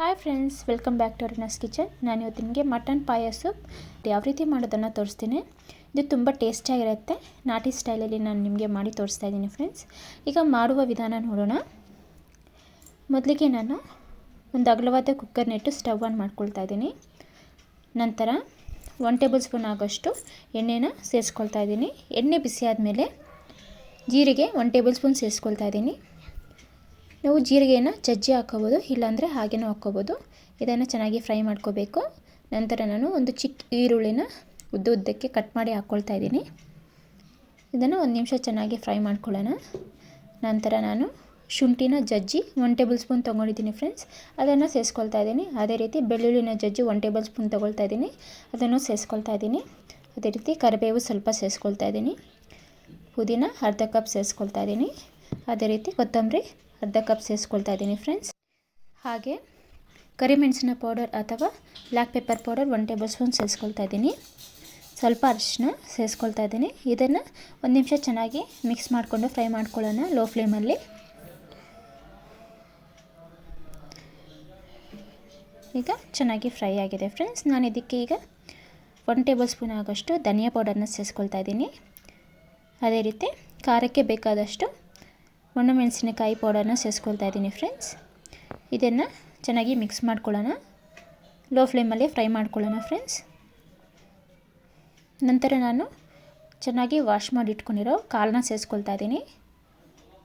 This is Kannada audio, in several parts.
Hi friends welcome back to Arna's kitchen ನಾನು ಇವತ್ತು ನಿಮಗೆ ಮಟನ್ ಪಾಯಸು ಯಾವ ರೀತಿ ಮಾಡೋದನ್ನು ತೋರಿಸ್ತೀನಿ. ಇದು ತುಂಬ ಟೇಸ್ಟಿಯಾಗಿರುತ್ತೆ ನಾಟಿ ಸ್ಟೈಲಲ್ಲಿ ನಾನು ನಿಮಗೆ ಮಾಡಿ ತೋರಿಸ್ತಾ ಇದ್ದೀನಿ ಫ್ರೆಂಡ್ಸ್ ಈಗ ಮಾಡುವ ವಿಧಾನ ನೋಡೋಣ. ಮೊದಲಿಗೆ ನಾನು ಒಂದು ಅಗಲವಾದ ಕುಕ್ಕರ್ನಿಟ್ಟು ಸ್ಟವ್ ಆನ್ ಮಾಡ್ಕೊಳ್ತಾ ಇದ್ದೀನಿ. ನಂತರ ಒನ್ ಟೇಬಲ್ ಸ್ಪೂನ್ ಆಗೋಷ್ಟು ಎಣ್ಣೆನ ಸೇರಿಸ್ಕೊಳ್ತಾ ಇದ್ದೀನಿ. ಎಣ್ಣೆ ಬಿಸಿ ಆದಮೇಲೆ ಜೀರಿಗೆ ಒನ್ ಟೇಬಲ್ ಸ್ಪೂನ್ ಸೇರಿಸ್ಕೊಳ್ತಾ ಇದ್ದೀನಿ. ನಾವು ಜೀರಿಗೆನ ಜಜ್ಜಿ ಹಾಕೋಬೋದು ಇಲ್ಲಾಂದರೆ ಹಾಗೇನೂ ಹಾಕ್ಕೋಬೋದು. ಇದನ್ನು ಚೆನ್ನಾಗಿ ಫ್ರೈ ಮಾಡ್ಕೋಬೇಕು. ನಂತರ ನಾನು ಒಂದು ಚಿಕ್ಕ ಈರುಳ್ಳಿನ ಉದ್ದ ಉದ್ದಕ್ಕೆ ಕಟ್ ಮಾಡಿ ಹಾಕ್ಕೊಳ್ತಾ ಇದ್ದೀನಿ. ಇದನ್ನು ಒಂದು ನಿಮಿಷ ಚೆನ್ನಾಗಿ ಫ್ರೈ ಮಾಡ್ಕೊಳ್ಳೋಣ. ನಂತರ ನಾನು ಶುಂಠಿನ ಜಜ್ಜಿ ಒನ್ ಟೇಬಲ್ ಸ್ಪೂನ್ ತೊಗೊಂಡಿದ್ದೀನಿ ಫ್ರೆಂಡ್ಸ್. ಅದನ್ನು ಸೇರಿಸ್ಕೊಳ್ತಾ ಇದ್ದೀನಿ. ಅದೇ ರೀತಿ ಬೆಳ್ಳುಳ್ಳಿನ ಜಜ್ಜಿ ಒನ್ ಟೇಬಲ್ ಸ್ಪೂನ್ ತೊಗೊಳ್ತಾ ಇದ್ದೀನಿ. ಅದನ್ನು ಸೇರಿಸ್ಕೊಳ್ತಾ ಇದ್ದೀನಿ. ಅದೇ ರೀತಿ ಕರಿಬೇವು ಸ್ವಲ್ಪ ಸೇರಿಸ್ಕೊಳ್ತಾ ಇದ್ದೀನಿ. ಪುದೀನ ಅರ್ಧ ಕಪ್ ಸೇರಿಸ್ಕೊಳ್ತಾ ಇದ್ದೀನಿ. ಅದೇ ರೀತಿ ಕೊತ್ತಂಬರಿ ಅರ್ಧ ಕಪ್ ಸೇರಿಸ್ಕೊಳ್ತಾ ಇದ್ದೀನಿ ಫ್ರೆಂಡ್ಸ್ ಹಾಗೆ ಕರಿಮೆಣಸಿನ ಪೌಡರ್ ಅಥವಾ black pepper powder one tablespoon ಸೇರಿಸ್ಕೊಳ್ತಾ ಇದ್ದೀನಿ. ಸ್ವಲ್ಪ ಅರಿಶಿನ ಸೇರಿಸ್ಕೊಳ್ತಾ ಇದ್ದೀನಿ. ಇದನ್ನು ಒಂದು ನಿಮಿಷ ಚೆನ್ನಾಗಿ ಮಿಕ್ಸ್ ಮಾಡಿಕೊಂಡು ಫ್ರೈ ಮಾಡ್ಕೊಳ್ಳೋಣ ಲೋ ಫ್ಲೇಮಲ್ಲಿ ಈಗ ಚೆನ್ನಾಗಿ ಫ್ರೈ ಆಗಿದೆ ಫ್ರೆಂಡ್ಸ್ ನಾನು ಇದಕ್ಕೆ ಈಗ ಒನ್ ಟೇಬಲ್ ಸ್ಪೂನ್ ಆಗೋಷ್ಟು ಧನಿಯಾ ಪೌಡರ್ನ ಸೇರಿಸ್ಕೊಳ್ತಾ ಇದ್ದೀನಿ. ಅದೇ ರೀತಿ ಖಾರಕ್ಕೆ ಬೇಕಾದಷ್ಟು ಮೆಣಸಿನಕಾಯಿ ಪೌಡರ್ನ ಸೇರಿಸ್ಕೊಳ್ತಾ ಇದ್ದೀನಿ ಫ್ರೆಂಡ್ಸ್ ಇದನ್ನು ಚೆನ್ನಾಗಿ ಮಿಕ್ಸ್ ಮಾಡ್ಕೊಳ್ಳೋಣ. ಲೋ ಫ್ಲೇಮಲ್ಲಿ ಫ್ರೈ ಮಾಡ್ಕೊಳ್ಳೋಣ ಫ್ರೆಂಡ್ಸ್ ನಂತರ ನಾನು ಚೆನ್ನಾಗಿ ವಾಶ್ ಮಾಡಿ ಇಟ್ಕೊಂಡಿರೋ ಕಾಳನ್ನ ಸೇರಿಸ್ಕೊಳ್ತಾ ಇದ್ದೀನಿ.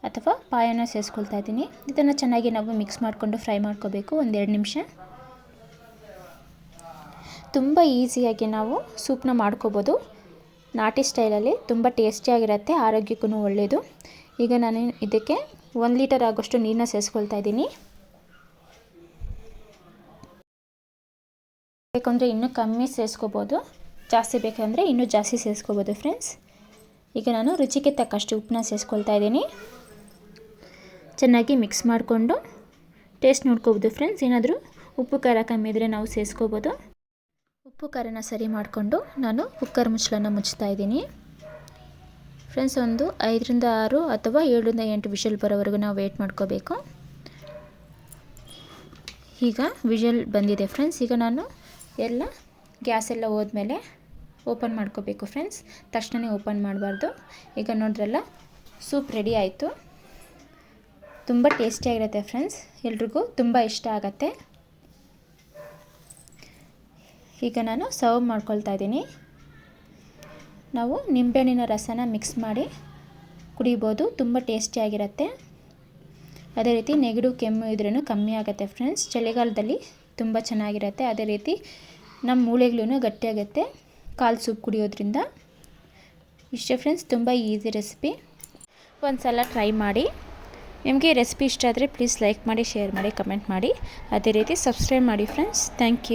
ಅಥವಾ ಪಾಯನ ಸೇರಿಸ್ಕೊಳ್ತಾ ಇದ್ದೀನಿ. ಇದನ್ನು ಚೆನ್ನಾಗಿ ನಾವು ಮಿಕ್ಸ್ ಮಾಡಿಕೊಂಡು ಫ್ರೈ ಮಾಡ್ಕೋಬೇಕು ಒಂದೆರಡು ನಿಮಿಷ. ತುಂಬ ಈಸಿಯಾಗಿ ನಾವು ಸೂಪ್ನ ಮಾಡ್ಕೋಬೋದು. ನಾಟಿ ಸ್ಟೈಲಲ್ಲಿ ತುಂಬ ಟೇಸ್ಟಿಯಾಗಿರುತ್ತೆ ಆರೋಗ್ಯಕ್ಕೂ ಒಳ್ಳೆಯದು ಈಗ ನಾನು ಇದಕ್ಕೆ ಒಂದು ಲೀಟರ್ ಆಗೋಷ್ಟು ನೀರನ್ನ ಸೇರಿಸ್ಕೊಳ್ತಾ ಇದ್ದೀನಿ. ಬೇಕಂದರೆ ಇನ್ನೂ ಕಮ್ಮಿ ಸೇರಿಸ್ಕೋಬೋದು ಜಾಸ್ತಿ ಬೇಕಂದರೆ ಇನ್ನೂ ಜಾಸ್ತಿ ಸೇರಿಸ್ಕೋಬೋದು ಫ್ರೆಂಡ್ಸ್ ಈಗ ನಾನು ರುಚಿಗೆ ತಕ್ಕಷ್ಟು ಉಪ್ಪನ್ನ ಸೇರಿಸ್ಕೊಳ್ತಾ ಇದ್ದೀನಿ. ಚೆನ್ನಾಗಿ ಮಿಕ್ಸ್ ಮಾಡಿಕೊಂಡು ಟೇಸ್ಟ್ ನೋಡ್ಕೋಬೋದು ಫ್ರೆಂಡ್ಸ್ ಏನಾದರೂ ಉಪ್ಪು ಖಾರ ಕಮ್ಮಿ ಇದ್ದರೆ ನಾವು ಸೇರಿಸ್ಕೋಬೋದು ಉಪ್ಪು ಖಾರನ ಸರಿ ಮಾಡಿಕೊಂಡು ನಾನು ಕುಕ್ಕರ್ ಮುಚ್ಚಳನ ಮುಚ್ತಾ ಇದ್ದೀನಿ. ಫ್ರೆಂಡ್ಸ್ ಒಂದು, ಐದರಿಂದ ಆರು ಅಥವಾ ಏಳರಿಂದ ಎಂಟು ವಿಷಲ್ ಬರೋವರೆಗೂ ನಾವು ವೇಟ್ ಮಾಡ್ಕೋಬೇಕು. ಈಗ ವಿಷಲ್ ಬಂದಿದೆ ಫ್ರೆಂಡ್ಸ್ ಈಗ ನಾನು ಎಲ್ಲ ಗ್ಯಾಸ್ ಎಲ್ಲ ಹೋದ್ಮೇಲೆ ಓಪನ್ ಮಾಡ್ಕೋಬೇಕು ಫ್ರೆಂಡ್ಸ್ ತಕ್ಷಣವೇ ಓಪನ್ ಮಾಡಬಾರ್ದು. ಈಗ ನೋಡ್ರಲ್ಲ ಸೂಪ್ ರೆಡಿ ಆಯಿತು. ತುಂಬ ಟೇಸ್ಟಿಯಾಗಿರುತ್ತೆ ಫ್ರೆಂಡ್ಸ್ ಎಲ್ರಿಗೂ ತುಂಬ ಇಷ್ಟ ಆಗುತ್ತೆ. ಈಗ ನಾನು ಸರ್ವ್ ಮಾಡ್ಕೊಳ್ತಾ ಇದ್ದೀನಿ. ನಾವು ನಿಂಬೆಹಣ್ಣಿನ ರಸನ ಮಿಕ್ಸ್ ಮಾಡಿ ಕುಡಿಬೋದು. ತುಂಬ ಟೇಸ್ಟಿಯಾಗಿರುತ್ತೆ ಅದೇ ರೀತಿ ನೆಗಡು, ಕೆಮ್ಮು ಇದ್ರೂ ಕಮ್ಮಿ ಆಗುತ್ತೆ ಫ್ರೆಂಡ್ಸ್ ಚಳಿಗಾಲದಲ್ಲಿ ತುಂಬ ಚೆನ್ನಾಗಿರುತ್ತೆ. ಅದೇ ರೀತಿ ನಮ್ಮ ಮೂಳೆಗಳೂ ಗಟ್ಟಿಯಾಗುತ್ತೆ ಕಾಲು ಸೂಪ್ ಕುಡಿಯೋದ್ರಿಂದ. ಇಷ್ಟೇ ಫ್ರೆಂಡ್ಸ್ ತುಂಬ ಈಸಿ ರೆಸಿಪಿ ಒಂದು ಸಲ ಟ್ರೈ ಮಾಡಿ. ನಿಮಗೆ ರೆಸಿಪಿ ಇಷ್ಟ ಆದರೆ ಪ್ಲೀಸ್ ಲೈಕ್ ಮಾಡಿ ಶೇರ್ ಮಾಡಿ ಕಮೆಂಟ್ ಮಾಡಿ. ಅದೇ ರೀತಿ ಸಬ್ಸ್ಕ್ರೈಬ್ ಮಾಡಿ ಫ್ರೆಂಡ್ಸ್ ಥ್ಯಾಂಕ್ ಯು